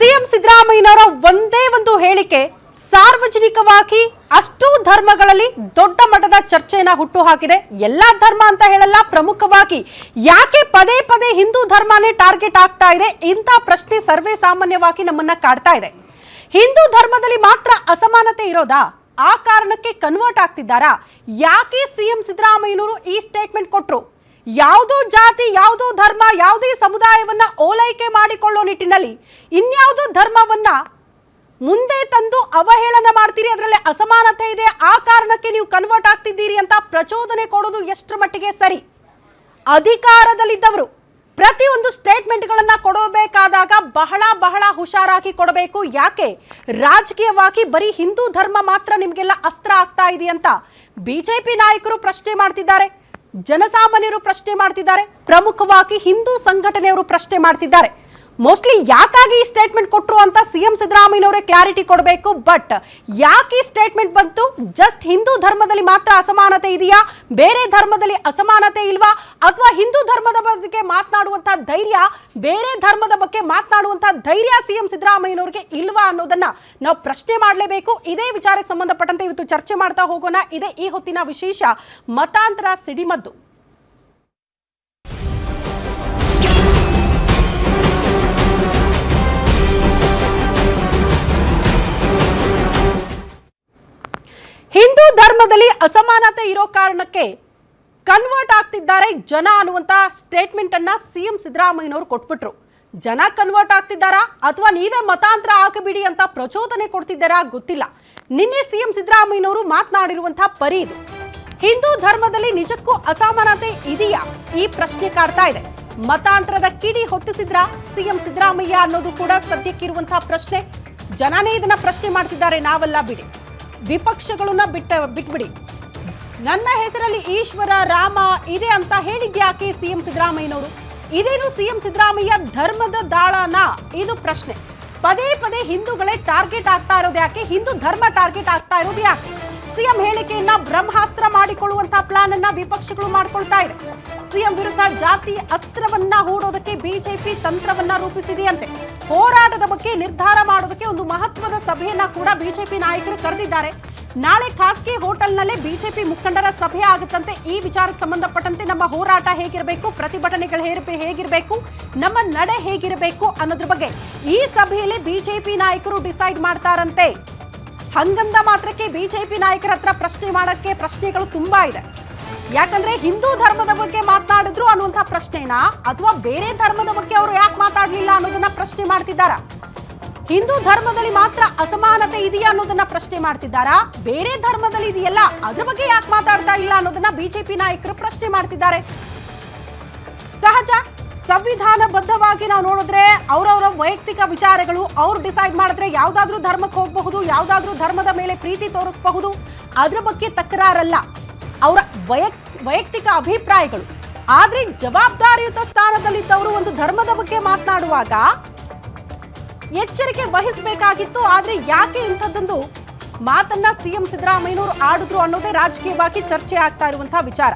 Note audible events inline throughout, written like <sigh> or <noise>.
CM ಸಿದ್ದರಾಮಯ್ಯನವರ ಒಂದೇ ಒಂದು ಹೇಳಿಕೆ, ಸಾರ್ವಜನಿಕವಾಗಿ ಅಷ್ಟು ಧರ್ಮಗಳಲ್ಲಿ ದೊಡ್ಡ ಮಟ್ಟದ ಚರ್ಚೆಯನ್ನ ಹುಟ್ಟು ಹಾಕಿದೆ ಎಲ್ಲಾ ಧರ್ಮ ಅಂತ ಹೇಳಲ್ಲ, ಪ್ರಮುಖವಾಗಿ ಯಾಕೆ ಪದೇ ಪದೇ ಹಿಂದೂ ಧರ್ಮನೇ ಟಾರ್ಗೆಟ್ ಆಗ್ತಾ ಇದೆ? ಇಂಥ ಪ್ರಶ್ನೆ ಸರ್ವೇ ಸಾಮಾನ್ಯವಾಗಿ ನಮ್ಮನ್ನ ಕಾಡ್ತಾ ಇದೆ. ಹಿಂದೂ ಧರ್ಮದಲ್ಲಿ ಮಾತ್ರ ಅಸಮಾನತೆ ಇರೋದಾ? ಆ ಕಾರಣಕ್ಕೆ ಕನ್ವರ್ಟ್ ಆಗ್ತಿದ್ದಾರಾ? ಯಾಕೆ ಸಿಎಂ ಸಿದ್ದರಾಮಯ್ಯನವರು ಈ ಸ್ಟೇಟ್ಮೆಂಟ್ ಕೊಟ್ರು? ಯಾವುದೋ ಜಾತಿ, ಯಾವುದೋ ಧರ್ಮ, ಯಾವುದೇ ಸಮುದಾಯವನ್ನ ಓಲೈಕೆ ಮಾಡಿಕೊಳ್ಳೋ ನಿಟ್ಟಿನಲ್ಲಿ ಇನ್ಯಾವುದೋ ಧರ್ಮವನ್ನ ಮುಂದೆ ತಂದು ಅವಹೇಳನ ಮಾಡ್ತೀರಿ, ಅದರಲ್ಲಿ ಅಸಮಾನತೆ ಇದೆ, ಆ ಕಾರಣಕ್ಕೆ ನೀವು ಕನ್ವರ್ಟ್ ಆಗ್ತಿದ್ದೀರಿ ಅಂತ ಪ್ರಚೋದನೆ ಕೊಡೋದು ಎಷ್ಟರ ಮಟ್ಟಿಗೆ ಸರಿ? ಅಧಿಕಾರದಲ್ಲಿದ್ದವರು ಪ್ರತಿಯೊಂದು ಸ್ಟೇಟ್ಮೆಂಟ್ಗಳನ್ನು ಕೊಡಬೇಕಾದಾಗ ಬಹಳ ಬಹಳ ಹುಷಾರಾಗಿ ಕೊಡಬೇಕು. ಯಾಕೆ? ರಾಜಕೀಯವಾಗಿ ಬರೀ ಹಿಂದೂ ಧರ್ಮ ಮಾತ್ರ ನಿಮಗೆಲ್ಲ ಅಸ್ತ್ರ ಆಗ್ತಾ ಇದೆ ಅಂತ ಬಿಜೆಪಿ ನಾಯಕರು ಪ್ರಶ್ನೆ ಮಾಡ್ತಿದ್ದಾರೆ. ಜನಸಾಮಾನ್ಯರು ಪ್ರಶ್ನೆ ಮಾಡ್ತಿದ್ದಾರೆ. ಪ್ರಮುಖವಾಗಿ ಹಿಂದೂ ಸಂಘಟನೆಯವರು ಪ್ರಶ್ನೆ ಮಾಡ್ತಿದ್ದಾರೆ. ಮೋಸ್ಟ್ಲಿ ಯಾಕಾಗಿ ಈ ಸ್ಟೇಟ್ಮೆಂಟ್ ಕೊಟ್ಟರು ಅಂತ ಸಿಎಂ ಸಿದ್ದರಾಮಯ್ಯನವರೇ ಕ್ಲಾರಿಟಿ ಕೊಡಬೇಕು ಬಟ್ ಯಾಕೆ ಈ ಸ್ಟೇಟ್ಮೆಂಟ್ ಬಂತು? ಜಸ್ಟ್ ಹಿಂದೂ ಧರ್ಮದಲ್ಲಿ ಮಾತ್ರ ಅಸಮಾನತೆ ಇದೆಯಾ? ಬೇರೆ ಧರ್ಮದಲ್ಲಿ ಅಸಮಾನತೆ ಇಲ್ವಾ? ಅಥವಾ ಹಿಂದೂ ಧರ್ಮದ ಬಗ್ಗೆ ಮಾತನಾಡುವಂತಹ ಧೈರ್ಯ, ಬೇರೆ ಧರ್ಮದ ಬಗ್ಗೆ ಮಾತನಾಡುವಂತಹ ಧೈರ್ಯ ಸಿಎಂ ಸಿದ್ದರಾಮಯ್ಯನವರಿಗೆ ಇಲ್ವಾ ಅನ್ನೋದನ್ನ ನಾವು ಪ್ರಶ್ನೆ ಮಾಡಲೇಬೇಕು. ಇದೇ ವಿಚಾರಕ್ಕೆ ಸಂಬಂಧಪಟ್ಟಂತೆ ಇವತ್ತು ಚರ್ಚೆ ಮಾಡ್ತಾ ಹೋಗೋಣ. ಇದೇ ಈ ಹೊತ್ತಿನ ವಿಶೇಷ ಮತಾಂತರ ಸಿಡಿಮದ್ದು. ಧರ್ಮದಲ್ಲಿ ಅಸಮಾನತೆ ಇರೋ ಕಾರಣಕ್ಕೆ ಕನ್ವರ್ಟ್ ಆಗ್ತಿದ್ದಾರೆ ಜನ ಅನ್ನುವಂತ ಸ್ಟೇಟ್ಮೆಂಟ್ ಅನ್ನ ಸಿಎಂ ಸಿದ್ದರಾಮಯ್ಯನವರು ಕೊಟ್ಬಿಟ್ರು. ಜನ ಕನ್ವರ್ಟ್ ಆಗ್ತಿದ್ದಾರಾ ಅಥವಾ ನೀವೇ ಮತಾಂತರ ಹಾಕಬಿಡಿ ಅಂತ ಪ್ರಚೋದನೆ ಕೊಡ್ತಿದ್ದಾರಾ ಗೊತ್ತಿಲ್ಲ. ನಿನ್ನೆ ಸಿಎಂ ಸಿದ್ದರಾಮಯ್ಯನವರು ಮಾತನಾಡಿರುವಂತಹ ಪರಿ ಇದು. ಹಿಂದೂ ಧರ್ಮದಲ್ಲಿ ನಿಜಕ್ಕೂ ಅಸಮಾನತೆ ಇದೆಯಾ? ಈ ಪ್ರಶ್ನೆ ಕಾಡ್ತಾ ಇದೆ. ಮತಾಂತರದ ಕಿಡಿ ಹೊತ್ತಿಸಿದ್ರ ಸಿಎಂ ಸಿದ್ದರಾಮಯ್ಯ ಅನ್ನೋದು ಕೂಡ ಸದ್ಯಕ್ಕಿರುವಂತಹ ಪ್ರಶ್ನೆ. ಜನನೇ ಇದನ್ನ ಪ್ರಶ್ನೆ ಮಾಡ್ತಿದ್ದಾರೆ, ನಾವಲ್ಲ ಬಿಡಿ. ವಿಪಕ್ಷಗಳನ್ನ ಬಿಟ್ಟ ಬಿಟ್ಬಿಡಿ. ನನ್ನ ಹೆಸರಲ್ಲಿ ಈಶ್ವರ, ರಾಮ ಇದೆ ಅಂತ ಹೇಳಿದ್ಯಾಕೆ ಸಿಎಂ ಸಿದ್ದರಾಮಯ್ಯನವರು? ಇದೇನು ಸಿಎಂ ಸಿದ್ದರಾಮಯ್ಯ ಧರ್ಮದ ದಾಳನ? ಇದು ಪ್ರಶ್ನೆ. ಪದೇ ಪದೇ ಹಿಂದೂಗಳೇ ಟಾರ್ಗೆಟ್ ಆಗ್ತಾ ಇರೋದು ಯಾಕೆ? ಹಿಂದೂ ಧರ್ಮ ಟಾರ್ಗೆಟ್ ಆಗ್ತಾ ಇರೋದು ಯಾಕೆ? ಸಿಎಂ ಹೇಳಿಕೆಯನ್ನ ಬ್ರಹ್ಮಾಸ್ತ್ರ ಮಾಡಿಕೊಳ್ಳುವಂತಹ ಪ್ಲಾನ್ ಅನ್ನ ವಿಪಕ್ಷಗಳು ಮಾಡ್ಕೊಳ್ತಾ ಇದೆ. ಸಿಎಂ ವಿರುದ್ಧ ಜಾತಿ ಅಸ್ತ್ರವನ್ನ ಹೂಡೋದಕ್ಕೆ ಬಿಜೆಪಿ ತಂತ್ರವನ್ನ ರೂಪಿಸಿದೆಯಂತೆ. ಹೋರಾಟದ ಬಗ್ಗೆ ನಿರ್ಧಾರ ಮಾಡೋದಕ್ಕೆ ಒಂದು ಮಹತ್ವದ ಸಭೆಯನ್ನ ಕೂಡ ಬಿಜೆಪಿ ನಾಯಕರು ಕರೆದಿದ್ದಾರೆ. ನಾಳೆ ಖಾಸಗಿ ಹೋಟೆಲ್ನಲ್ಲೇ ಬಿಜೆಪಿ ಮುಖಂಡರ ಸಭೆ ಆಗುತ್ತಂತೆ. ಈ ವಿಚಾರಕ್ಕೆ ಸಂಬಂಧಪಟ್ಟಂತೆ ನಮ್ಮ ಹೋರಾಟ ಹೇಗಿರಬೇಕು, ಪ್ರತಿಭಟನೆಗಳು ಹೇಗಿರಬೇಕು, ನಮ್ಮ ನಡೆ ಹೇಗಿರಬೇಕು ಅನ್ನೋದ್ರ ಬಗ್ಗೆ ಈ ಸಭೆಯಲ್ಲಿ ಬಿಜೆಪಿ ನಾಯಕರು ಡಿಸೈಡ್ ಮಾಡ್ತಾರಂತೆ. ಹಂಗಂದ ಮಾತ್ರಕ್ಕೆ ಬಿಜೆಪಿ ನಾಯಕರ ಹತ್ರ ಪ್ರಶ್ನೆ ಮಾಡೋಕ್ಕೆ ಪ್ರಶ್ನೆಗಳು ತುಂಬಾ ಇದೆ. ಯಾಕಂದ್ರೆ ಹಿಂದೂ ಧರ್ಮದ ಬಗ್ಗೆ ಮಾತನಾಡಿದ್ರು ಅನ್ನುವಂಥ ಪ್ರಶ್ನೆನಾ? ಅಥವಾ ಬೇರೆ ಧರ್ಮದ ಬಗ್ಗೆ ಅವರು ಯಾಕೆ ಮಾತಾಡ್ಲಿಲ್ಲ ಅನ್ನೋದನ್ನ ಪ್ರಶ್ನೆ ಮಾಡ್ತಿದ್ದಾರಾ? ಹಿಂದೂ ಧರ್ಮದಲ್ಲಿ ಮಾತ್ರ ಅಸಮಾನತೆ ಇದೆಯಾ ಅನ್ನೋದನ್ನ ಪ್ರಶ್ನೆ ಮಾಡ್ತಿದ್ದಾರಾ? ಬೇರೆ ಧರ್ಮದಲ್ಲಿ ಇದೆಯಲ್ಲ, ಅದ್ರ ಬಗ್ಗೆ ಯಾಕೆ ಮಾತಾಡ್ತಾ ಇಲ್ಲ ಅನ್ನೋದನ್ನ ಬಿಜೆಪಿ ನಾಯಕರು ಪ್ರಶ್ನೆ ಮಾಡ್ತಿದ್ದಾರೆ. ಸಹಜ, ಸಂವಿಧಾನಬದ್ಧವಾಗಿ ನಾವು ನೋಡಿದ್ರೆ ಅವರವರ ವೈಯಕ್ತಿಕ ವಿಚಾರಗಳು ಅವ್ರು ಡಿಸೈಡ್ ಮಾಡಿದ್ರೆ ಯಾವ್ದಾದ್ರೂ ಧರ್ಮಕ್ಕೆ ಹೋಗಬಹುದು, ಯಾವ್ದಾದ್ರೂ ಧರ್ಮದ ಮೇಲೆ ಪ್ರೀತಿ ತೋರಿಸಬಹುದು. ಅದ್ರ ಬಗ್ಗೆ ತಕರಾರಲ್ಲ. ಅವರ ವೈಯಕ್ ವೈಯಕ್ತಿಕ ಅಭಿಪ್ರಾಯಗಳು. ಆದ್ರೆ ಜವಾಬ್ದಾರಿಯುತ ಸ್ಥಾನದಲ್ಲಿದ್ದವರು ಒಂದು ಧರ್ಮದ ಬಗ್ಗೆ ಮಾತನಾಡುವಾಗ ಎಚ್ಚರಿಕೆ ವಹಿಸಬೇಕಾಗಿತ್ತು. ಆದ್ರೆ ಯಾಕೆ ಇಂಥದ್ದೊಂದು ಮಾತನ್ನ ಸಿಎಂ ಸಿದ್ದರಾಮಯ್ಯನವರು ಆಡಿದ್ರು ಅನ್ನೋದೇ ರಾಜಕೀಯವಾಗಿ ಚರ್ಚೆ ಆಗ್ತಾ ಇರುವಂತಹ ವಿಚಾರ.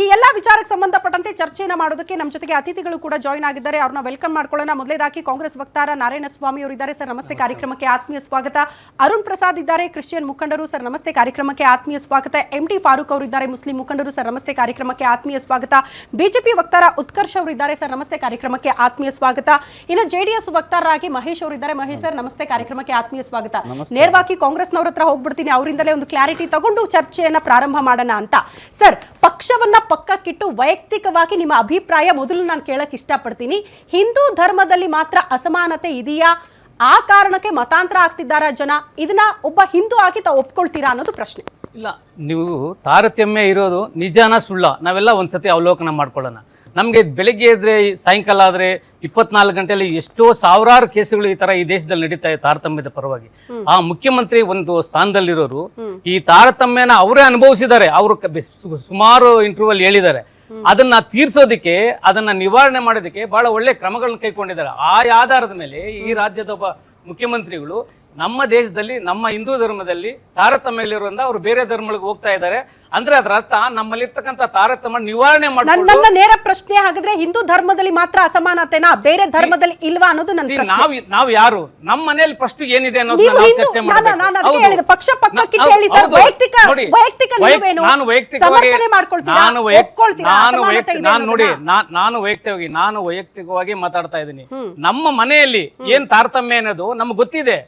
ಈ ಎಲ್ಲ ವಿಚಾರಕ್ಕೆ ಸಂಬಂಧಪಟ್ಟಂತೆ ಚರ್ಚೆಯನ್ನ ಮಾಡೋದಕ್ಕೆ ನಮ್ಮ ಜೊತೆಗೆ ಅತಿಥಿಗಳು ಕೂಡ ಜಾಯ್ನ್ ಆಗಿದ್ದಾರೆ. ಅವ್ರನ್ನ ವೆಲ್ಕಮ್ ಮಾಡ್ಕೊಳ್ಳೋಣ. ಮೊದಲೇದಾಗಿ ಕಾಂಗ್ರೆಸ್ ವಕ್ತಾರ ನಾರಾಯಣ ಸ್ವಾಮಿ ಅವರು ಇದ್ದಾರೆ. ಸರ್ ನಮಸ್ತೆ. ಕಾರ್ಯಕ್ರಮಕ್ಕೆ ಆತ್ಮೀಯ ಸ್ವಾಗತ. ಅರುಣ್ ಪ್ರಸಾದ್ ಇದ್ದಾರೆ ಕ್ರಿಶ್ಚಿಯನ್ ಮುಖಂಡರು. ಸರ್ ನಮಸ್ತೆ. ಕಾರ್ಯಕ್ರಮಕ್ಕೆ ಆತ್ಮೀಯ ಸ್ವಾಗತ. ಎಂ ಟಿ ಫಾರೂಕ್ ಅವರು ಇದ್ದಾರೆ ಮುಸ್ಲಿಂ ಮುಖಂಡರು. ಸರ್ ನಮಸ್ತೆ. ಕಾರ್ಯಕ್ರಮಕ್ಕೆ ಆತ್ಮೀಯ ಸ್ವಾಗತ. ಬಿಜೆಪಿ ವಕ್ತಾರ ಉತ್ಕರ್ಷ ಅವರು ಇದ್ದಾರೆ. ಸರ್ ನಮಸ್ತೆ. ಕಾರ್ಯಕ್ರಮಕ್ಕೆ ಆತ್ಮೀಯ ಸ್ವಾಗತ. ಇನ್ನು ಜೆಡಿಎಸ್ ವಕ್ತಾರರಾಗಿ ಮಹೇಶ್ ಅವರು ಇದ್ದಾರೆ. ಮಹೇಶ್ ಸರ್ ನಮಸ್ತೆ. ಕಾರ್ಯಕ್ರಮಕ್ಕೆ ಆತ್ಮೀಯ ಸ್ವಾಗತ. ನೇರವಾಗಿ ಕಾಂಗ್ರೆಸ್ನವ್ರ ಹತ್ರ ಹೋಗ್ಬಿಡ್ತೀನಿ. ಅವರಿಂದಲೇ ಒಂದು ಕ್ಲಾರಿಟಿ ತಗೊಂಡು ಚರ್ಚೆಯನ್ನ ಪ್ರಾರಂಭ ಮಾಡೋಣ ಅಂತ. ಸರ್ ಪಕ್ಷವನ್ನ ಪಕ್ಕಕ್ಕಿಟ್ಟು ವೈಯಕ್ತಿಕವಾಗಿ ನಿಮ್ಮ ಅಭಿಪ್ರಾಯ ಮೊದಲು ನಾನು ಕೇಳಕ್ಕೆ ಇಷ್ಟಪಡ್ತೀನಿ. ಹಿಂದೂ ಧರ್ಮದಲ್ಲಿ ಮಾತ್ರ ಅಸಮಾನತೆ ಇದೆಯಾ? ಆ ಕಾರಣಕ್ಕೆ ಮತಾಂತರ ಆಗ್ತಿದ್ದಾರ ಜನ? ಇದನ್ನ ಒಬ್ಬ ಹಿಂದೂ ಆಗಿ ತಾವು ಒಪ್ಕೊಳ್ತೀರಾ ಅನ್ನೋದು ಪ್ರಶ್ನೆ. ಇಲ್ಲ. ನೀವು ತಾರತಮ್ಯ ಇರೋದು ನಿಜಾನ ಸುಳ್ಳ. ನಾವೆಲ್ಲ ಒಂದ್ಸತಿ ಅವಲೋಕನ ಮಾಡ್ಕೊಳ್ಳೋಣ. ನಮಗೆ ಬೆಳಗ್ಗೆ ಇದ್ರೆ ಸಾಯಂಕಾಲ ಆದರೆ ಇಪ್ಪತ್ನಾಲ್ಕು ಗಂಟೆಯಲ್ಲಿ ಎಷ್ಟೋ ಸಾವಿರಾರು ಕೇಸುಗಳು ಈ ತರ ಈ ದೇಶದಲ್ಲಿ ನಡೀತಾ ಇದೆ ತಾರತಮ್ಯದ ಪರವಾಗಿ. ಆ ಮುಖ್ಯಮಂತ್ರಿ ಒಂದು ಸ್ಥಾನದಲ್ಲಿರೋರು ಈ ತಾರತಮ್ಯನ ಅವರೇ ಅನುಭವಿಸಿದ್ದಾರೆ. ಅವರು ಸುಮಾರು ಇಂಟರ್ವ್ಯೂ ಅಲ್ಲಿ ಹೇಳಿದ್ದಾರೆ ಅದನ್ನ ತೀರ್ಸೋದಕ್ಕೆ ಅದನ್ನ ನಿವಾರಣೆ ಮಾಡೋದಕ್ಕೆ ಬಹಳ ಒಳ್ಳೆ ಕ್ರಮಗಳನ್ನ ಕೈಗೊಂಡಿದ್ದಾರೆ. ಆ ಆಧಾರದ ಮೇಲೆ ಈ ರಾಜ್ಯದ ಒಬ್ಬ ಮುಖ್ಯಮಂತ್ರಿಗಳು ನಮ್ಮ ದೇಶದಲ್ಲಿ ನಮ್ಮ ಹಿಂದೂ ಧರ್ಮದಲ್ಲಿ ತಾರತಮ್ಯಲ್ಲಿರುವಂತ ಅವರು ಬೇರೆ ಧರ್ಮಗಳಿಗೆ ಹೋಗ್ತಾ ಇದ್ದಾರೆ. ಅಂದ್ರೆ ಅದರ ಅರ್ಥ ನಮ್ಮಲ್ಲಿರ್ತಕ್ಕಂಥ ತಾರತಮ್ಯ ನಿವಾರಣೆ ಮಾಡಿ ನನ್ನ ನೇರ ಪ್ರಶ್ನೆ ಹಾಗಿದ್ರೆ ಹಿಂದೂ ಧರ್ಮದಲ್ಲಿ ಮಾತ್ರ ಅಸಮಾನತೆನಾ? ಬೇರೆ ಧರ್ಮದಲ್ಲಿ ಇಲ್ವಾ ಅನ್ನೋದು ನನ್ನ ನಾವು ನಾವು ಯಾರು? ನಮ್ಮ ಮನೆಯಲ್ಲಿ ಫಸ್ಟ್ ಏನಿದೆ ಚರ್ಚೆ ಪಕ್ಷ ಪಕ್ಕಕ್ಕೆ ಹೇಳಿ ಸರ್ ವೈಯಕ್ತಿಕ ನೀವೇನು? ನಾನು ವೈಯಕ್ತಿಕವಾಗಿ ನಾನು ನಾನು ವೈಯಕ್ತಿಕ ನಾನು ನೋಡಿ ನಾನು ವೈಯಕ್ತಿಕವಾಗಿ ನಾನು ವೈಯಕ್ತಿಕವಾಗಿ ಮಾತಾಡ್ತಾ ಇದ್ದೀನಿ. ನಮ್ಮ ಮನೆಯಲ್ಲಿ ಏನ್ ತಾರತಮ್ಯ ಅನ್ನೋದು ನಮ್ಗೆ ಗೊತ್ತಿದೆ.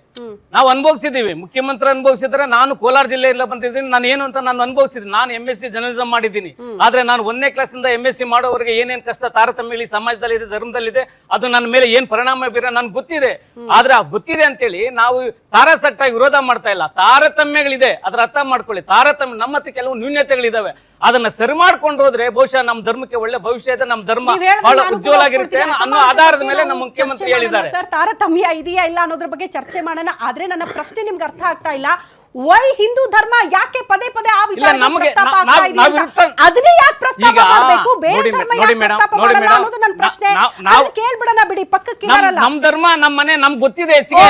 ನಾವು ಅನುಭವಿಸಿದೀವಿ ಮುಖ್ಯಮಂತ್ರಿ ಅನುಭವಿಸಿದ್ರೆ ನಾನು ಕೋಲಾರ ಜಿಲ್ಲೆಯಿಂದ ಬಂದಿದ್ದೀನಿ. ನಾನು ಏನು ಅಂತ ನಾನು ಅನುಭವಿಸಿದ್ದೀನಿ. ನಾನು ಎಂ ಎಸ್ ಸಿ ಜರ್ನಲಿಸಂ ಮಾಡಿದ್ದೀನಿ. ಆದ್ರೆ ನಾನು ಒಂದನೇ ಕ್ಲಾಸ್ ಇಂದ ಎಂ ಎಸ್ ಸಿ ಮಾಡೋವರೆಗೆ ಏನೇನು ಕಷ್ಟ ತಾರತಮ್ಯ ಇಲ್ಲಿ ಸಮಾಜದಲ್ಲಿ ಇದೆ ಧರ್ಮದಲ್ಲಿದೆ ಅದು ನನ್ನ ಮೇಲೆ ಏನ್ ಪರಿಣಾಮ ಬೀರ ನನ್ಗೆ ಗೊತ್ತಿದೆ. ಆದ್ರೆ ಆ ಗೊತ್ತಿದೆ ಅಂತೇಳಿ ನಾವು ಸಾರಾಸಟ್ಟಾಗಿ ವಿರೋಧ ಮಾಡ್ತಾ ಇಲ್ಲ. ತಾರತಮ್ಯಗಳಿದೆ. ಅದ್ರ ಅರ್ಥ ಮಾಡ್ಕೊಳ್ಳಿ. ತಾರತಮ್ಯ ನಮ್ಮ ಹತ್ರ ಕೆಲವು ನ್ಯೂನ್ಯತೆಗಳಿದಾವೆ ಅದನ್ನ ಸರಿ ಮಾಡ್ಕೊಂಡು ಹೋದ್ರೆ ಬಹುಶಃ ನಮ್ಮ ಧರ್ಮಕ್ಕೆ ಒಳ್ಳೆ ಭವಿಷ್ಯ ಇದೆ. ನಮ್ಮ ಧರ್ಮ ಬಹಳ ಉಜ್ವಲ ಆಗಿರುತ್ತೆ ಅನ್ನೋ ಆಧಾರದ ಮೇಲೆ ನಮ್ಮ ಮುಖ್ಯಮಂತ್ರಿ ಹೇಳಿದ್ದಾರೆ. ಸರ್. ತಾರತಮ್ಯ ಇದೆಯಾ ಇಲ್ಲ ಅನ್ನೋದ್ರ ಬಗ್ಗೆ ಚರ್ಚೆ ಮಾಡೋಣ. ಆದ್ರೆ ನನ್ನ ಪ್ರಶ್ನೆ ನಿಮ್ಗೆ ಅರ್ಥ ಆಗ್ತಾ ಇಲ್ಲ. ವೈ ಹಿಂದೂ ಧರ್ಮ ಯಾಕೆ ಪದೇ ಪದೇ ಆ ವಿಚಾರ ನಮ್ಗೆ- ಪ್ರಸ್ತಾಪ ಆಗ್ತಾ ಇದೆ ಅಂತ? ಅದನ್ನೇ ಯಾಕೆ ಪ್ರಸ್ತಾಪ ಮಾಡಬೇಕು? ಬೇರೆ ಧರ್ಮ ಯಾಕೆ ಪ್ರಸ್ತಾಪ ಮಾಡಲ್ಲ ಅನ್ನೋದು ನನ್ನ ಪ್ರಶ್ನೆ. ನಾವ್- ಕೇಳ್ಬಿಡೋಣ ಬಿಡಿ ಪಕ್ಕಕ್ಕೆ ಇರಲ್ಲ ನಮ್ಮ ನಮ್ ಧರ್ಮ ನಮ್ಮ ಮನೆ ನಮ್ಗೆ ಗೊತ್ತಿದೆ ಹೆಚ್ಚಿಗೆ.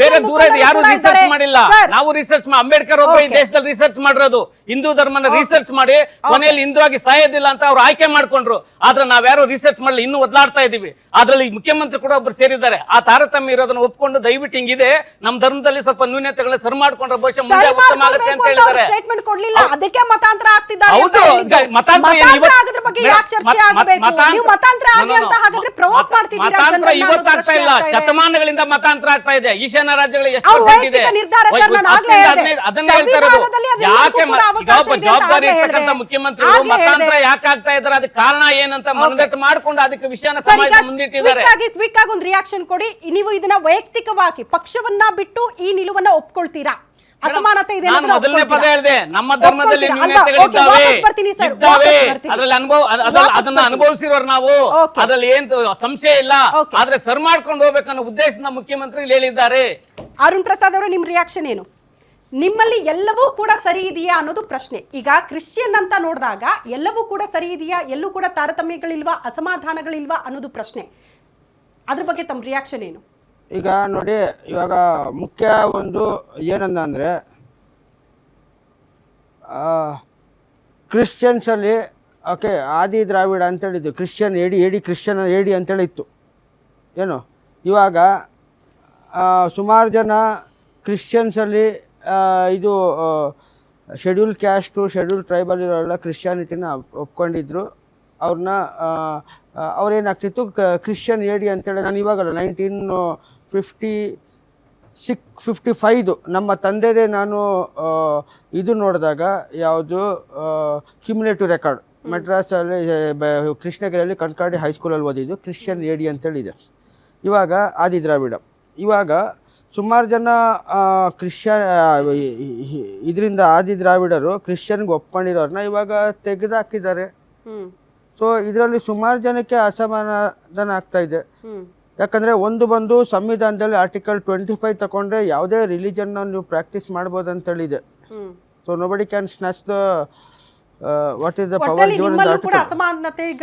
ಬೇರೆ ದೂರ ಇದೆ ಯಾರು ರಿಸರ್ಚ್ ಮಾಡಿಲ್ಲ. ನಾವು ರಿಸರ್ಚ್ ಅಂಬೇಡ್ಕರ್ ಒಬ್ಬ ಈ ದೇಶದಲ್ಲಿ ರಿಸರ್ಚ್ ಮಾಡಿರೋದು. ಹಿಂದೂ ಧರ್ಮನ ರಿಸರ್ಚ್ ಮಾಡಿ ಕೊನೆಯಲ್ಲಿ ಹಿಂದೂ ಆಗಿ ಸಾಯೋದಿಲ್ಲ ಅಂತ ಅವ್ರು ಆಯ್ಕೆ ಮಾಡ್ಕೊಂಡ್ರು. ಆದ್ರೆ ನಾವ್ಯಾರು ರಿಸರ್ಚ್ ಮಾಡಲಿ ಇನ್ನೂ ಒದ್ಲಾಡ್ತಾ ಇದೀವಿ. ಅದ್ರಲ್ಲಿ ಮುಖ್ಯಮಂತ್ರಿ ಕೂಡ ಒಬ್ರು ಸೇರಿದ್ದಾರೆ. ಆ ತಾರತಮ್ಯ ಇರೋದನ್ನ ಒಪ್ಕೊಂಡು ದಯವಿಟ್ಟು ಹಿಂಗಿದೆ. ನಮ್ ಧರ್ಮದಲ್ಲಿ ಸ್ವಲ್ಪ ನ್ಯೂನ್ಯತೆಗಳನ್ನ ಸರಿ ಮಾಡ್ಕೊಂಡ್ರೆ ಬಹುಶಃ ಮುಂದೆ ಉತ್ತಮ ಆಗುತ್ತೆ ಅಂತ ಹೇಳಿದ್ದಾರೆ. ಸ್ಟೇಟ್ಮೆಂಟ್ ಕೊಡ್ಲಿಲ್ಲ. ಅದಕ್ಕೆ ಮತಾಂತರ ಆಗ್ತಿದ್ದಾರೆ ಹೌದು, ಮತಾಂತರ ಏನು ಇವತ್ತು- ಆಗೋದ್ರ ಬಗ್ಗೆ ಯಾಕೆ ಚರ್ಚೆ ಆಗಬೇಕು? ನೀವು ಮತಾಂತರ ಆಗಿ ಅಂತ. ಹಾಗಾದ್ರೆ ಪ್ರವೋಕ್ ಮಾಡ್ತಿದ್ದೀರಾ ಮತಾಂತರ ಇವತ್ತು ಆಗ್ತಾ ಇಲ್ಲ. ಶತಮಾನಗಳಿಂದ ಮತಾಂತರ ಆಗ್ತಾ ಇದೆ. ಈಶಾನ್ಯ ರಾಜ್ಯಗಳು ಎಷ್ಟು ಪರ್ಸೆಂಟ್ ಇದೆ? ನಿರ್ಧಾರ ಸರ್, ವೈ- ನಾನು ಆಗ್ಲೇ ಹೇಳ್ದೆ. ಹೇಳ್ತಾ ಇರೋದು. ಯಾಕೆ ಜವಾಬ್ದಾರಿ ಇರ್ತಕ್ಕಂತ ಮುಖ್ಯಮಂತ್ರಿಗಳು ಮತಾಂತರ. ಯಾಕೆ ಆಗ್ತಾ ಇದ್ದಾರೆ ಅದಕ್ಕೆ ಕಾರಣ ಏನಂತ ಮನದಟ್ಟು ಮಾಡ್ಕೊಂಡು ಅದಕ್ಕೆ ವಿಷಯನ ಸಮಾಜ ಮುಂದಿಟ್ಟಿದ್ದಾರೆ. ಕ್ವಿಕ್ ಆಗಿ ಒಂದು ರಿಯಾಕ್ಷನ್ ಕೊಡಿ. ನೀವು ಇದನ್ನ ವೈಯಕ್ತಿಕವಾಗಿ ಪಕ್ಷವನ್ನ ಬಿಟ್ಟು ಈ ನಿಲುವನ್ನ ಒಪ್ಕೊಳ್ತೀರಾ? ಅಸಮಾನತೆ ಇದೆ ನಾನು ಮೊದಲನೇ ಪದ? ಹೇಳಿದೆ ನಮ್ಮ ಧರ್ಮದಲ್ಲಿ? ನ್ಯೂನತೆಗಳಿದ್ದಾವೆ ಇದ್ದಾವೆ ಅದರಲ್ಲಿ ಅನುಭವ ಅದನ್ನ. ಅನುಭವಿಸಿರೋರು ನಾವು. ಅದರಲ್ಲಿ ಏನ್ ಸಂಶಯ ಇಲ್ಲ. ಆದ್ರೆ ಸರ್ ಮಾಡ್ಕೊಂಡು ಹೋಗ್ಬೇಕನ್ನೋ ಉದ್ದೇಶದಿಂದ ಮುಖ್ಯಮಂತ್ರಿ ಹೇಳಿದ್ದಾರೆ. ಅರುಣ್ ಪ್ರಸಾದ್ ಅವರು ನಿಮ್ ರಿಯಾಕ್ಷನ್ ಏನು? ನಿಮ್ಮಲ್ಲಿ ಎಲ್ಲವೂ ಕೂಡ ಸರಿ ಇದೆಯಾ ಅನ್ನೋದು ಪ್ರಶ್ನೆ. ಈಗ ಕ್ರಿಶ್ಚಿಯನ್ ಅಂತ ನೋಡಿದಾಗ ಎಲ್ಲವೂ ಕೂಡ ಸರಿ ಇದೆಯಾ? ಎಲ್ಲೂ ಕೂಡ ತಾರತಮ್ಯಗಳಿಲ್ವಾ? ಅಸಮಾಧಾನಗಳಿಲ್ವಾ ಅನ್ನೋದು ಪ್ರಶ್ನೆ. ಅದ್ರ ಬಗ್ಗೆ ತಮ್ಮ ರಿಯಾಕ್ಷನ್ ಏನು? ಈಗ ನೋಡಿ, ಇವಾಗ ಮುಖ್ಯ ಒಂದು ಏನಂದ ಅಂದರೆ ಕ್ರಿಶ್ಚಿಯನ್ಸಲ್ಲಿ ಓಕೆ, ಆದಿ ದ್ರಾವಿಡ ಅಂತೇಳಿದ್ದು ಕ್ರಿಶ್ಚಿಯನ್ ಏಡಿ ಏಡಿ ಕ್ರಿಶ್ಚಿಯನ್ ಏಡಿ ಅಂತೇಳಿ ಇತ್ತು ಏನು? ಇವಾಗ ಸುಮಾರು ಜನ ಕ್ರಿಶ್ಚಿಯನ್ಸಲ್ಲಿ ಇದು ಶೆಡ್ಯೂಲ್ ಕ್ಯಾಸ್ಟು ಶೆಡ್ಯೂಲ್ ಟ್ರೈಬಲ್ ಇರೋಲ್ಲ ಕ್ರಿಶ್ಚಿಯಾನಿಟಿನ ಒಪ್ಕೊಂಡಿದ್ರು. ಅವ್ರನ್ನ ಅವ್ರೇನಾಗ್ತಿತ್ತು ಕ್ರಿಶ್ಚಿಯನ್ ಏಡಿ ಅಂತೇಳಿ, ನಾನು ಇವಾಗಲ್ಲ nineteen fifty six fifty five ನಮ್ಮ ತಂದೆದೇ ನಾನು ಇದು ನೋಡಿದಾಗ ಯಾವುದು ಕ್ಯುಮುಲೇಟಿವ್ ರೆಕಾರ್ಡ್ ಮೆಡ್ರಾಸಲ್ಲಿ ಕೃಷ್ಣಗಿರಿಯಲ್ಲಿ ಕಣ್ಕಾಡಿ ಹೈಸ್ಕೂಲಲ್ಲಿ ಓದಿದ್ದು ಕ್ರಿಶ್ಚಿಯನ್ ಏಡಿ ಅಂತೇಳಿದೆ. ಇವಾಗ ಆದಿ ದ್ರಾವಿಡ ಇವಾಗ ಸುಮಾರು ಜನ ಕ್ರಿಶ್ಚಿಯನ್ ಇದರಿಂದ ಆದಿ ದ್ರಾವಿಡರು ಕ್ರಿಶ್ಚಿಯನ್ಗೆ ಒಪ್ಕೊಂಡಿರೋರನ್ನ ಇವಾಗ ತೆಗೆದಾಕಿದ್ದಾರೆ. ಸೊ ಇದರಲ್ಲಿ ಸುಮಾರು ಜನಕ್ಕೆ ಅಸಮಾಧಾನ ಆಗ್ತಾ ಇದೆ. ಯಾಕಂದರೆ ಒಂದು ಬಂದು ಸಂವಿಧಾನದಲ್ಲಿ ಆರ್ಟಿಕಲ್ ಟ್ವೆಂಟಿ ಫೈವ್ ತಗೊಂಡ್ರೆ ಯಾವುದೇ ರಿಲಿಜನ್ನ ನೀವು ಪ್ರಾಕ್ಟೀಸ್ ಮಾಡ್ಬೋದು ಅಂತ ಹೇಳಿದೆ. So nobody can snatch the what is the power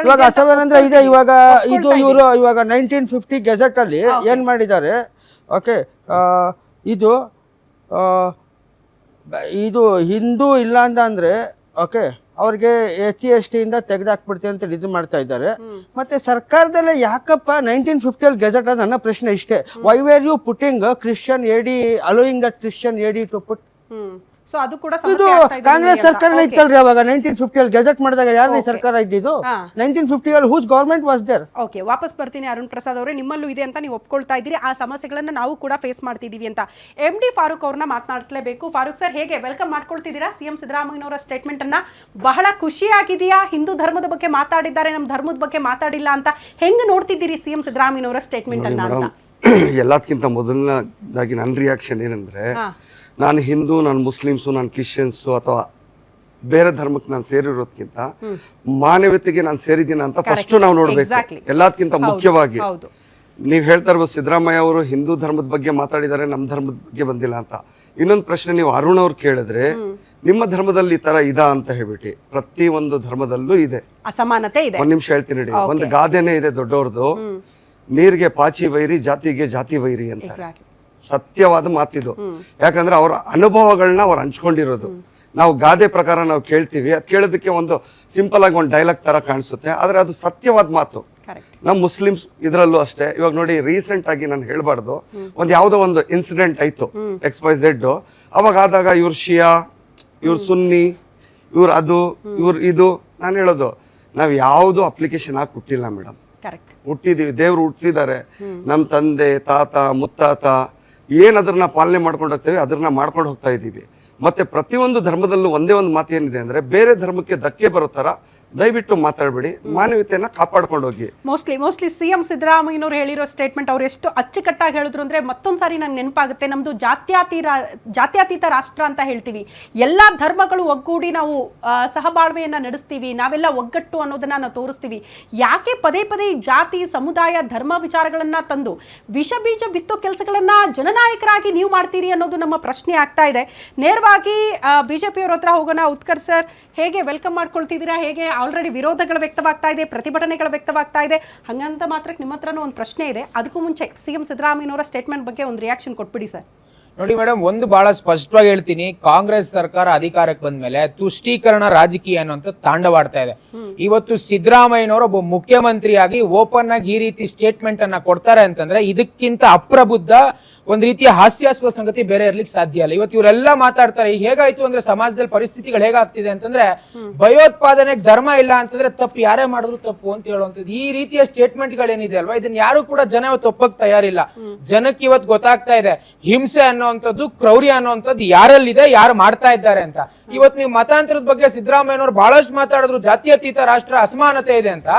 ಇವಾಗ ಅಸಮಾನ ಅಂದ್ರೆ ಇದೆ ಇವಾಗ ಇದು ಇವರು ಇವಾಗ ನೈನ್ಟೀನ್ ಫಿಫ್ಟಿ ಗೆಜೆಟ್ ಅಲ್ಲಿ ಏನ್ ಮಾಡಿದ್ದಾರೆ? ಓಕೆ ಇದು ಇದು ಹಿಂದೂ ಇಲ್ಲ ಅಂತ ಅಂದ್ರೆ ಓಕೆ ಅವ್ರಿಗೆ ಎಚ್ ಸಿ ಎಸ್ ಟಿಯಿಂದ ತೆಗೆದಾಕ್ಬಿಡ್ತೀವಿ ಅಂತ ಇದು ಮಾಡ್ತಾ ಇದ್ದಾರೆ. ಮತ್ತೆ ಸರ್ಕಾರದಲ್ಲೇ ಯಾಕಪ್ಪ ನೈನ್ಟೀನ್ ಫಿಫ್ಟಿಯಲ್ಲಿ ಗೆಜೆಟ್ ಅದು ನನ್ನ ಪ್ರಶ್ನೆ ಇಷ್ಟೇ. Why were you putting Christian AD allowing that Christian AD to put so ಅದು ಕೂಡ ಇದು ಸಮಸ್ಯೆ ಆಗ್ತಾ ಇದೆ ಕಾಂಗ್ರೆಸ್. ಸರ್ಕಾರ. ಇತ್ತಲ್ರಿ ಅವಾಗ ನೈನ್ಟೀನ್ ಫಿಫ್ಟಿಯಲ್ಲಿ ಗೆಜೆಟ್ ಮಾಡಿದಾಗ ಯಾರು ಸರ್ಕಾರ ಇದ್ದಿದ್ದು. Nineteen ಫಿಫ್ಟಿಯಲ್ಲಿ whose government was there okay ವಾಪಸ್ ಬರ್ತೀನಿ ಅರುಣ್ ಪ್ರಸಾದ್ ಅವರೇ. ನಿಮ್ಮಲ್ಲೂ ಇದೆ ಅಂತ ನೀವು ಒಪ್ಕೊಳ್ತಾ ಇದ್ದೀರಿ. ಆ ಸಮಸ್ಯೆಗಳನ್ನ ನಾವು ಕೂಡ ಫೇಸ್ ಮಾಡ್ತಿದ್ದೀವಿ ಅಂತ. ಎಂ ಡಿ ಫಾರೂಕ್ ಅವ್ರನ್ನ ಮಾತನಾಡಿಸಲೇಬೇಕು. ಫಾರೂಕ್ ಸರ್ ಹೇಗೆ ವೆಲ್ಕಮ್ ಮಾಡ್ಕೊಳ್ತಿದ್ದೀರಾ? ಸಿಎಂ ಸಿದ್ದರಾಮಯ್ಯನವರ ಸ್ಟೇಟ್ಮೆಂಟ್ ಅನ್ನ ಬಹಳ ಖುಷಿಯಾಗಿದೆಯಾ? ಹಿಂದೂ ಧರ್ಮದ ಬಗ್ಗೆ ಮಾತಾಡಿದ್ದಾರೆ ನಮ್ಮ ಧರ್ಮದ ಬಗ್ಗೆ ಮಾತಾಡಿಲ್ಲ ಅಂತ ಹೆಂಗ್ ನೋಡ್ತಿದ್ದೀರಿ ಸಿಎಂ ಸಿದ್ದರಾಮಯ್ಯನವರ ಸ್ಟೇಟ್ಮೆಂಟ್ ಅನ್ನ ಅಂತ? <clears throat> ಎಲ್ಲದಕ್ಕಿಂತ ಮೊದಲನೇದಾಗಿ ನನ್ನ ರಿಯಾಕ್ಷನ್ ಏನಂದ್ರೆ. ನಾನು ಹಿಂದೂ ನಾನು ಮುಸ್ಲಿಮ್ಸು ನಾನು ಕ್ರಿಶ್ಚಿಯನ್ಸು ಅಥವಾ ಬೇರೆ ಧರ್ಮಕ್ಕೆ ನಾನು ಸೇರಿರೋದಕ್ಕಿಂತ ಮಾನವತೆಗೆ ನಾನು ಸೇರಿದ್ದೀನಿ ಅಂತ ಫಸ್ಟ್ ನಾವು ನೋಡಬೇಕು. ಎಲ್ಲದಕ್ಕಿಂತ ಮುಖ್ಯವಾಗಿ. ನೀವು ಹೇಳ್ತಾ ಇರ್ಬೋದು ಸಿದ್ದರಾಮಯ್ಯ ಅವರು ಹಿಂದೂ ಧರ್ಮದ ಬಗ್ಗೆ ಮಾತಾಡಿದ್ದಾರೆ ನಮ್ಮ ಧರ್ಮದ ಬಗ್ಗೆ ಬಂದಿಲ್ಲ ಅಂತ. ಇನ್ನೊಂದು ಪ್ರಶ್ನೆ ನೀವು ಅರುಣ್ ಅವ್ರು ಕೇಳಿದ್ರೆ ನಿಮ್ಮ ಧರ್ಮದಲ್ಲಿ ಈ ತರ ಇದಾ ಅಂತ ಹೇಳ್ಬಿಟ್ಟು. ಪ್ರತಿ ಒಂದು ಧರ್ಮದಲ್ಲೂ ಇದೆ. ಅಸಮಾನತೆ ಇದೆ. ಒಂದ್ ನಿಮಿಷ ಹೇಳ್ತೀನಿ ನೋಡಿ. ಒಂದು ಗಾದೆನೇ ಇದೆ ದೊಡ್ಡವ್ರದ್ದು ನೀರಿಗೆ ಪಾಚಿ ವೈರಿ ಜಾತಿಗೆ ಜಾತಿ ವೈರಿ ಅಂತ. ಸತ್ಯವಾದ ಮಾತಿದು. ಯಾಕಂದ್ರೆ ಅವರ ಅನುಭವಗಳನ್ನ ಅವ್ರು ಹಂಚ್ಕೊಂಡಿರೋದು. ನಾವು ಗಾದೆ ಪ್ರಕಾರ ನಾವು ಕೇಳ್ತೀವಿ. ಅದು ಕೇಳೋದಕ್ಕೆ ಒಂದು ಸಿಂಪಲ್ ಆಗಿ ಒಂದು ಡೈಲಾಗ್ ತರ ಕಾಣಿಸುತ್ತೆ. ಆದ್ರೆ ಅದು ಸತ್ಯವಾದ ಮಾತು. ನಮ್ಮ ಮುಸ್ಲಿಮ್ಸ್ ಇದರಲ್ಲೂ ಅಷ್ಟೇ. ಇವಾಗ ನೋಡಿ ರೀಸೆಂಟ್ ಆಗಿ ನಾನು ಹೇಳ್ಬಾರ್ದು. ಒಂದು ಯಾವುದೋ ಒಂದು ಇನ್ಸಿಡೆಂಟ್ ಆಯ್ತು. ಎಕ್ಸ್ ವೈ ಝೆಡ್ ಅವಾಗ ಆದಾಗ ಇವ್ರ ಶಿಯಾ ಇವ್ರ ಸುನ್ನಿ ಇವ್ರ ಅದು ಇವ್ರ ಇದು ನಾನು ಹೇಳೋದು ನಾವು ಯಾವುದು ಅಪ್ಲಿಕೇಶನ್ ಹಾಕಿ ಹುಟ್ಟಿಲ್ಲ ಮೇಡಮ್ ಹುಟ್ಟಿದೀವಿ. ದೇವ್ರು ಹುಟ್ಟಿಸಿದ್ದಾರೆ. ನಮ್ಮ ತಂದೆ ತಾತ ಮುತ್ತಾತ ಏನ್ ಅದನ್ನ ಪಾಲನೆ ಮಾಡ್ಕೊಂಡು ಹೋಗ್ತೇವೆ ಅದನ್ನ ಮಾಡ್ಕೊಂಡು ಹೋಗ್ತಾ ಇದ್ದೀವಿ. ಮತ್ತೆ ಪ್ರತಿಯೊಂದು ಧರ್ಮದಲ್ಲೂ ಒಂದೇ ಒಂದು ಮಾತು ಏನಿದೆ ಅಂದ್ರೆ, ಬೇರೆ ಧರ್ಮಕ್ಕೆ ಧಕ್ಕೆ ಬರೋ ತರ ದಯವಿಟ್ಟು ಮಾತಾಡಬೇಡಿ. ಮಾನವೀಯತೆಯನ್ನ ಕಾಪಾಡ್ಕೊಂಡು ಹೋಗಿ ಮೋಸ್ಟ್ಲಿ ಮೋಸ್ಟ್ಲಿ ಸಿಎಂ ಸಿದ್ದರಾಮಯ್ಯನವರು ಹೇಳಿರೋ ಸ್ಟೇಟ್ಮೆಂಟ್ ಅವ್ರು ಎಷ್ಟು ಅಚ್ಚುಕಟ್ಟಾಗಿ ಹೇಳಿದ್ರು ಅಂದ್ರೆ ಮತ್ತೊಂದು ಸಾರಿ ನಂಗೆ ನೆನಪಾಗುತ್ತೆ. ನಮ್ದು ಜಾತ್ಯಾತೀತ ಜಾತ್ಯತೀತ ರಾಷ್ಟ್ರ ಅಂತ ಹೇಳ್ತೀವಿ. ಎಲ್ಲ ಧರ್ಮಗಳು ಒಗ್ಗೂಡಿ ನಾವು ಸಹಬಾಳ್ವೆಯನ್ನ ನಡೆಸ್ತೀವಿ. ನಾವೆಲ್ಲ ಒಗ್ಗಟ್ಟು ಅನ್ನೋದನ್ನ ನಾವು ತೋರಿಸ್ತೀವಿ. ಯಾಕೆ ಪದೇ ಪದೇ ಜಾತಿ, ಸಮುದಾಯ, ಧರ್ಮ ವಿಚಾರಗಳನ್ನ ತಂದು ವಿಷ ಬೀಜ ಬಿತ್ತೋ ಕೆಲಸಗಳನ್ನ ಜನನಾಯಕರಾಗಿ ನೀವು ಮಾಡ್ತೀರಿ ಅನ್ನೋದು ನಮ್ಮ ಪ್ರಶ್ನೆ ಆಗ್ತಾ ಇದೆ. ನೇರವಾಗಿ ಬಿಜೆಪಿಯವ್ರ ಹತ್ರ ಹೋಗೋಣ. ಉತ್ಕರ್ ಸರ್, ಹೇಗೆ ವೆಲ್ಕಮ್ ಮಾಡ್ಕೊಳ್ತಿದ್ದೀರಾ? ಹೇಗೆ ಆಲ್ರೆಡಿ ವಿರೋಧಗಳು ವ್ಯಕ್ತವಾಗ್ತಾ ಇದೆ, ಪ್ರತಿಭಟನೆಗಳು ವ್ಯಕ್ತವಾಗ್ತಾ ಇದೆ. ಹಂಗಂತ ಮಾತ್ರಕ್ಕೆ ನಿಮ್ಮ ಹತ್ರನೂ ಒಂದು ಪ್ರಶ್ನೆ ಇದೆ. ಅದಕ್ಕೂ ಮುಂಚೆ ಸಿ ಎಂ ಸ್ಟೇಟ್ಮೆಂಟ್ ಬಗ್ಗೆ ಒಂದು ರಿಯಾಕ್ಷನ್ ಕೊಟ್ಬಿಡಿ ಸರ್. ನೋಡಿ ಮೇಡಮ್, ಒಂದು ಬಹಳ ಸ್ಪಷ್ಟವಾಗಿ ಹೇಳ್ತೀನಿ. ಕಾಂಗ್ರೆಸ್ ಸರ್ಕಾರ ಅಧಿಕಾರಕ್ಕೆ ಬಂದ ಮೇಲೆ ತುಷ್ಟೀಕರಣ ರಾಜಕೀಯ ಅನ್ನುವಂತ ತಾಂಡವಾಡ್ತಾ ಇದೆ. ಇವತ್ತು ಸಿದ್ದರಾಮಯ್ಯನವರು ಒಬ್ಬ ಮುಖ್ಯಮಂತ್ರಿಯಾಗಿ ಓಪನ್ ಆಗಿ ಈ ರೀತಿ ಸ್ಟೇಟ್ಮೆಂಟ್ ಅನ್ನ ಕೊಡ್ತಾರೆ ಅಂತಂದ್ರೆ ಇದಕ್ಕಿಂತ ಅಪ್ರಬುದ್ಧ ಒಂದ್ ರೀತಿಯ ಹಾಸ್ಯಾಸ್ಪದ ಸಂಗತಿ ಬೇರೆ ಇರ್ಲಿಕ್ಕೆ ಸಾಧ್ಯ ಇಲ್ಲ. ಇವತ್ತು ಇವರೆಲ್ಲ ಮಾತಾಡ್ತಾರೆ ಹೇಗಾಯ್ತು ಅಂದ್ರೆ ಸಮಾಜದಲ್ಲಿ ಪರಿಸ್ಥಿತಿಗಳು ಹೇಗಾಗ್ತಿದೆ ಅಂತಂದ್ರೆ ಭಯೋತ್ಪಾದನೆಗೆ ಧರ್ಮ ಇಲ್ಲ ಅಂತಂದ್ರೆ ತಪ್ಪು, ಯಾರೇ ಮಾಡಿದ್ರು ತಪ್ಪು ಅಂತ ಹೇಳುವಂಥದ್ದು. ಈ ರೀತಿಯ ಸ್ಟೇಟ್ಮೆಂಟ್ ಗಳೇನಿದೆ ಅಲ್ವಾ? ಇದನ್ನ ಯಾರು ಕೂಡ ಜನ ಇವತ್ತು ಒಪ್ಪಕ್ ತಯಾರಿಲ್ಲ. ಜನಕ್ಕೆ ಇವತ್ತು ಗೊತ್ತಾಗ್ತಾ ಇದೆ. ಹಿಂಸೆ ಅನ್ನುವಂಥದ್ದು ಕ್ರೌರ್ಯ ಅನ್ನುವಂಥದ್ದು ಯಾರಲ್ಲಿದೆ, ಯಾರು ಮಾಡ್ತಾ ಇದ್ದಾರೆ ಅಂತ. ಇವತ್ತು ನೀವು ಮತಾಂತರದ ಬಗ್ಗೆ ಸಿದ್ದರಾಮಯ್ಯನವರು ಬಹಳಷ್ಟು ಮಾತಾಡಿದ್ರು ಜಾತ್ಯತೀತ ರಾಷ್ಟ್ರ ಅಸಮಾನತೆ ಇದೆ ಅಂತ.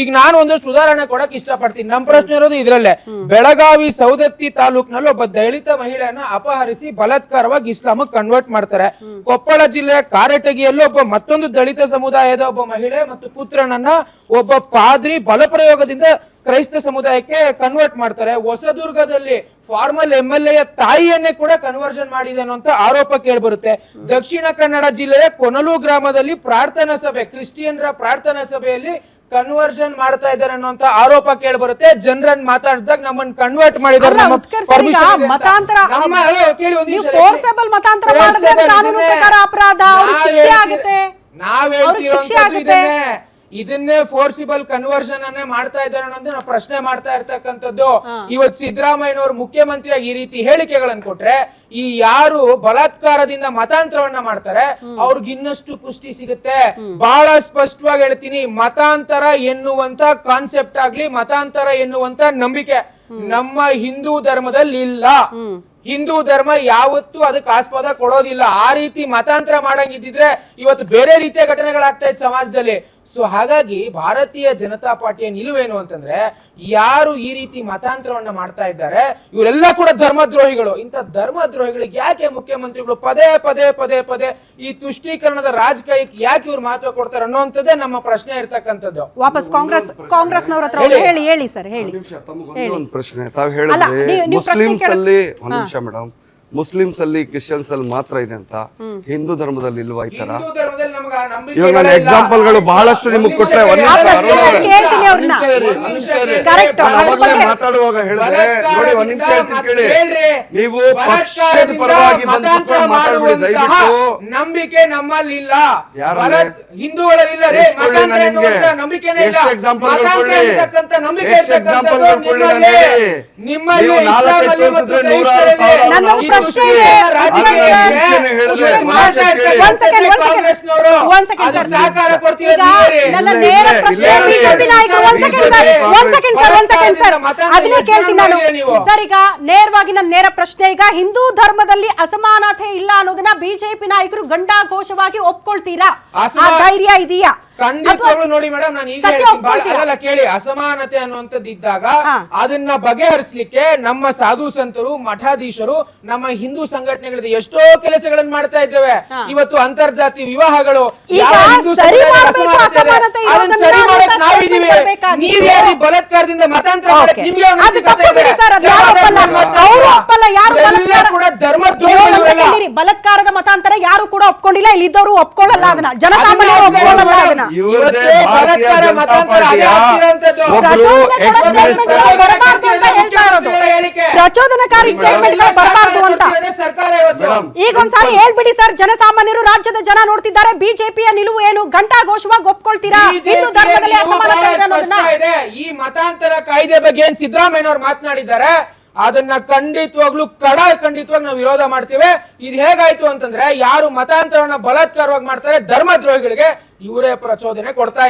ಈಗ ನಾನು ಒಂದಷ್ಟು ಉದಾಹರಣೆ ಕೊಡಕ್ ಇಷ್ಟಪಡ್ತೀನಿ. ನಮ್ಮ ಪ್ರಶ್ನೆ ಇರೋದು ಇದರಲ್ಲೇ. ಬೆಳಗಾವಿ ಸೌದತ್ತಿ ತಾಲೂಕಿನಲ್ಲಿ ಒಬ್ಬ ದಲಿತ ಮಹಿಳೆಯನ್ನ ಅಪಹರಿಸಿ ಬಲತ್ಕಾರವಾಗಿ ಇಸ್ಲಾಮಕ್ ಕನ್ವರ್ಟ್ ಮಾಡ್ತಾರೆ. ಕೊಪ್ಪಳ ಜಿಲ್ಲೆಯ ಕಾರಟಗಿಯಲ್ಲೂ ಒಬ್ಬ ಮತ್ತೊಂದು ದಲಿತ ಸಮುದಾಯದ ಒಬ್ಬ ಮಹಿಳೆ ಮತ್ತು ಪುತ್ರನನ್ನ ಒಬ್ಬ ಪಾದ್ರಿ ಬಲಪ್ರಯೋಗದಿಂದ ಕ್ರೈಸ್ತ ಸಮುದಾಯಕ್ಕೆ ಕನ್ವರ್ಟ್ ಮಾಡ್ತಾರೆ ಹೊಸದುರ್ಗದಲ್ಲಿ ಫಾರ್ಮಲ್ ಎಂ ಎಲ್ ಎ ತಾಯಿಯನ್ನೇ ಕೂಡ ಕನ್ವರ್ಷನ್ ಮಾಡಿದೆ ಅನ್ನುವಂತ ಆರೋಪ ಕೇಳ್ಬರುತ್ತೆ ದಕ್ಷಿಣ ಕನ್ನಡ ಜಿಲ್ಲೆಯ ಕೊನಲು ಗ್ರಾಮದಲ್ಲಿ ಪ್ರಾರ್ಥನಾ ಸಭೆ ಕ್ರಿಶ್ಚಿಯನ್ರ ಪ್ರಾರ್ಥನಾ ಸಭೆಯಲ್ಲಿ ಕನ್ವರ್ಷನ್ ಮಾಡ್ತಾ ಇದ್ದಾರೆ ಅನ್ನುವಂತ ಆರೋಪ ಕೇಳ್ಬರುತ್ತೆ ಜನರನ್ನ ಮಾತಾಡ್ಸಿದಾಗ ನಮ್ಮನ್ನ ಕನ್ವರ್ಟ್ ಮಾಡಿದ್ದಾರೆ ನಮ್ಮ. ಮತಾಂತರ- ನಮ್ಮ- ಕೇಳಿ ಒಂದು ನಿಮಿಷ forcible ಮತಾಂತರ ಮಾಡಿದ್ರೆ ಕಾನೂನು ಪ್ರಕಾರ ಅಪರಾಧ, ಅವ್ರಿಗೆ ಶಿಕ್ಷೆ ಆಗುತ್ತೆ. ನಾವು. ಇದನ್ನೇ ಇದನ್ನೇ ಫೋರ್ಸಿಬಲ್ ಕನ್ವರ್ಷನ್ ಅನ್ನೇ ಮಾಡ್ತಾ ಇದ್ದಾರೆ ಅನ್ನೋದು ನಾವು ಪ್ರಶ್ನೆ ಮಾಡ್ತಾ ಇರ್ತಕ್ಕಂಥದ್ದು. ಇವತ್ತು ಸಿದ್ದರಾಮಯ್ಯನವರು ಮುಖ್ಯಮಂತ್ರಿಯಾಗಿ ಈ ರೀತಿ ಹೇಳಿಕೆಗಳನ್ನು ಕೊಟ್ರೆ ಈ ಯಾರು ಬಲಾತ್ಕಾರದಿಂದ ಮತಾಂತರವನ್ನ ಮಾಡ್ತಾರೆ ಅವ್ರಿಗೆ ಇನ್ನಷ್ಟು ಪುಷ್ಟಿ ಸಿಗುತ್ತೆ. ಬಹಳ ಸ್ಪಷ್ಟವಾಗಿ ಹೇಳ್ತೀನಿ ಮತಾಂತರ ಎನ್ನುವಂತ ಕಾನ್ಸೆಪ್ಟ್ ಆಗ್ಲಿ ಮತಾಂತರ ಎನ್ನುವಂತ ನಂಬಿಕೆ ನಮ್ಮ ಹಿಂದೂ ಧರ್ಮದಲ್ಲಿ ಇಲ್ಲ. ಹಿಂದೂ ಧರ್ಮ ಯಾವತ್ತೂ ಅದಕ್ಕೆ ಆಸ್ಪದ ಕೊಡೋದಿಲ್ಲ. ಆ ರೀತಿ ಮತಾಂತರ ಮಾಡಂಗಿದ್ದಿದ್ರೆ ಇವತ್ತು ಬೇರೆ ರೀತಿಯ ಘಟನೆಗಳಾಗ್ತಾ ಇತ್ತು ಸಮಾಜದಲ್ಲಿ. ಸೊ ಹಾಗಾಗಿ ಭಾರತೀಯ ಜನತಾ ಪಾರ್ಟಿಯ ನಿಲುವೇನು ಅಂತಂದ್ರೆ ಯಾರು ಈ ರೀತಿ ಮತಾಂತರವನ್ನ ಮಾಡ್ತಾ ಇದ್ದಾರೆ ಇವರೆಲ್ಲ ಕೂಡ ಧರ್ಮದ್ರೋಹಿಗಳು. ಇಂಥ ಧರ್ಮದ್ರೋಹಿಗಳಿಗೆ ಯಾಕೆ ಮುಖ್ಯಮಂತ್ರಿಗಳು ಪದೇ ಪದೇ ಪದೇ ಪದೇ ಈ ತುಷ್ಟೀಕರಣದ ರಾಜಕೀಯಕ್ಕೆ ಯಾಕೆ ಇವ್ರು ಮಹತ್ವ ಕೊಡ್ತಾರೆ ಅನ್ನೋಂಥದ್ದೇ ನಮ್ಮ ಪ್ರಶ್ನೆ ಇರ್ತಕ್ಕಂಥದ್ದು. ವಾಪಸ್ ಕಾಂಗ್ರೆಸ್ ಕಾಂಗ್ರೆಸ್ನವ್ರ ಹತ್ರ ಹೇಳಿ. ಹೇಳಿ ಸರ್ ಹೇಳಿ. ಒಂದು ಪ್ರಶ್ನೆ. ತಾವು ಅಲ್ಲ, ಹೇಳಿದ್ರೆ ಮುಸ್ಲಿಮ್ಸ್ ಒಂದ್ ನಿಮಿಷ ಮೇಡಮ್ ಮುಸ್ಲಿಮ್ಸ್ ಅಲ್ಲಿ ಕ್ರಿಶ್ಚಿಯನ್ಸ್ ಅಲ್ಲಿ ಮಾತ್ರ ಇದೆ ಅಂತ. ಹಿಂದೂ ಧರ್ಮದಲ್ಲಿ ಇಲ್ವಾ ಈ ತರ? ಹಿಂದೂ ಧರ್ಮದಲ್ಲಿ ನಮ್ಗೆ ಆ ನಂಬಿಕೆ ಇವಾಗ ನಾನು ಇಲ್ಲ. ಗಳು ಬಹಳಷ್ಟು ನಿಮಗೆ ಬಗ್ಗೆ- ಮಾತಾಡುವಾಗ ಹೇಳಿದ್ರೆ ನೋಡಿ ಒಂದ್ ನಿಮಿಷ ಕೇಳಿ. ಹೇಳ್ರಿ. ನೀವು ಪಕ್ಷದ ಪರವಾಗಿ ದಯವಿಟ್ಟು. ನಂಬಿಕೆ ನಮ್ಮಲ್ಲಿ ಇಲ್ಲ. ಹಿಂದೂಗಳಲ್ಲಿ ಇಲ್ಲ ರೀ. ನಂಬಿಕೆನೇ ಇಲ್ಲ. ಕೊಡ್ಲಿ? ನಂಬಿಕೆ ನಿಮ್ಮಲ್ಲಿ ನಿಮ್ಮಲ್ಲಿ ಸೆಕೆಂಡ್. ಕಾಂಗ್ರೆಸ್ನವರು ಒಂದ್ ಸೆಕೆಂಡ್ ಸರ್. ಸಹಕಾರ ಈಗ ಕೊಡ್ತಿರೋದು ನನ್ನ ನೇರ ಪ್ರಶ್ನೆ ಇಲ್ಲ, ಬಿಜೆಪಿ ಇಲ್ಲ. ನಾಯಕರು ಒಂದ್ ಸೆಕೆಂಡ್ ಸರ್ ಒಂದ್ ಸೆಕೆಂಡ್ ಸರ್ ಒಂದ್ ಸೆಕೆಂಡ್ ಸರ್ ಅದನ್ನೇ ಕೇಳ್ತೀನಿ ನಾನು. ಸರ್ ಈಗ ನೇರವಾಗಿ ನನ್ನ ನೇರ ಪ್ರಶ್ನೆ ಈಗ ಹಿಂದೂ ಧರ್ಮದಲ್ಲಿ ಅಸಮಾನತೆ ಇಲ್ಲ ಅನ್ನೋದನ್ನ ಬಿಜೆಪಿ ನಾಯಕರು ಗಂಡಾಘೋಷವಾಗಿ ಒಪ್ಕೊಳ್ತೀರಾ? ಆ ಧೈರ್ಯ ಇದೆಯಾ? ಖಂಡಿತವಾಗ್ಲೂ ನೋಡಿ ಮೇಡಮ್ ನಾನು ಈಗ ಹೇಳ್ತೀನಿ. ಒಪ್ಕೊಳ್ತೀರಾ? ಕೇಳಿ. ಅಸಮಾನತೆ ಅನ್ನುವಂಥದ್ದು ಇದ್ದಾಗ ಅದನ್ನ ಬಗೆಹರಿಸಲಿಕ್ಕೆ ನಮ್ಮ ಸಾಧು ಸಂತರು ಮಠಾಧೀಶರು ನಮ್ಮ ಹಿಂದೂ ಸಂಘಟನೆಗಳಿದೆ ಎಷ್ಟೋ ಕೆಲಸಗಳನ್ನು ಮಾಡ್ತಾ ಇದ್ದೇವೆ. ಇವತ್ತು ಅಂತರ್ಜಾತಿ ವಿವಾಹಗಳು ಸರಿ ಅದನ್ನ ಮಾಡಕ್ ನಾವಿದೀವಿ ಬಲತ್ಕಾರದಿಂದ ಮತಾಂತರ ಮಾಡಕ್. ನಿಮ್ಗೆ ಕೂಡ. ಬಲಾತ್ಕಾರದ ಮತಾಂತರ ಯಾರು ಕೂಡ ಒಪ್ಕೊಂಡಿಲ್ಲ. ಇಲ್ಲಿ ಇದ್ದವರು ಒಪ್ಕೊಳ್ಳಲ್ಲ ಅದನ್ನ. ಜನಸಾಮಾನ್ಯರು ಒಪ್ಕೊಳ್ಳಲ್ಲ ಅದನ್ನ. ಪ್ರಚೋದನಕಾರಿ ಸ್ಟೇಟ್ಮೆಂಟ್ ಬರಬಾರ್ದು ಅಂತ ಕೊಡ್ತಿರೋದೇ ಸರ್ಕಾರ ಇವತ್ತು. ಈಗ ಒಂದ್ಸಾರಿ ಹೇಳ್ಬಿಡಿ ಸರ್ ಜನಸಾಮಾನ್ಯರು ರಾಜ್ಯದ ಜನ ನೋಡ್ತಿದ್ದಾರೆ ಬಿಜೆಪಿಯ ನಿಲುವು ಏನು? ಗಂಟಾ ಘೋಷವಾಗಿ ಒಪ್ಕೊಳ್ತೀರಾ? ಹಿಂದೂ ಧರ್ಮದಲ್ಲಿ ಈ ಮತಾಂತರ ಕಾಯ್ದೆ ಬಗ್ಗೆ ಏನ್ ಸಿದ್ದರಾಮಯ್ಯನವ್ರು ಮಾತನಾಡಿದ್ದಾರೆ ಅದನ್ನ ಖಂಡಿತವಾಗ್ಲೂ ಕಡ ಖಂಡಿತವಾಗಿ ನಾವು ವಿರೋಧ ಮಾಡ್ತೀವಿ. ಇದು ಹೇಗಾಯ್ತು ಅಂತಂದ್ರೆ ಯಾರು ಮತಾಂತರವನ್ನ ಬಲಾತ್ಕಾರವಾಗಿ ಮಾಡ್ತಾರೆ ಧರ್ಮದ್ರೋಹಿಗಳಿಗೆ ಇವರೇ ಪ್ರಚೋದನೆ ಕೊಡ್ತಾ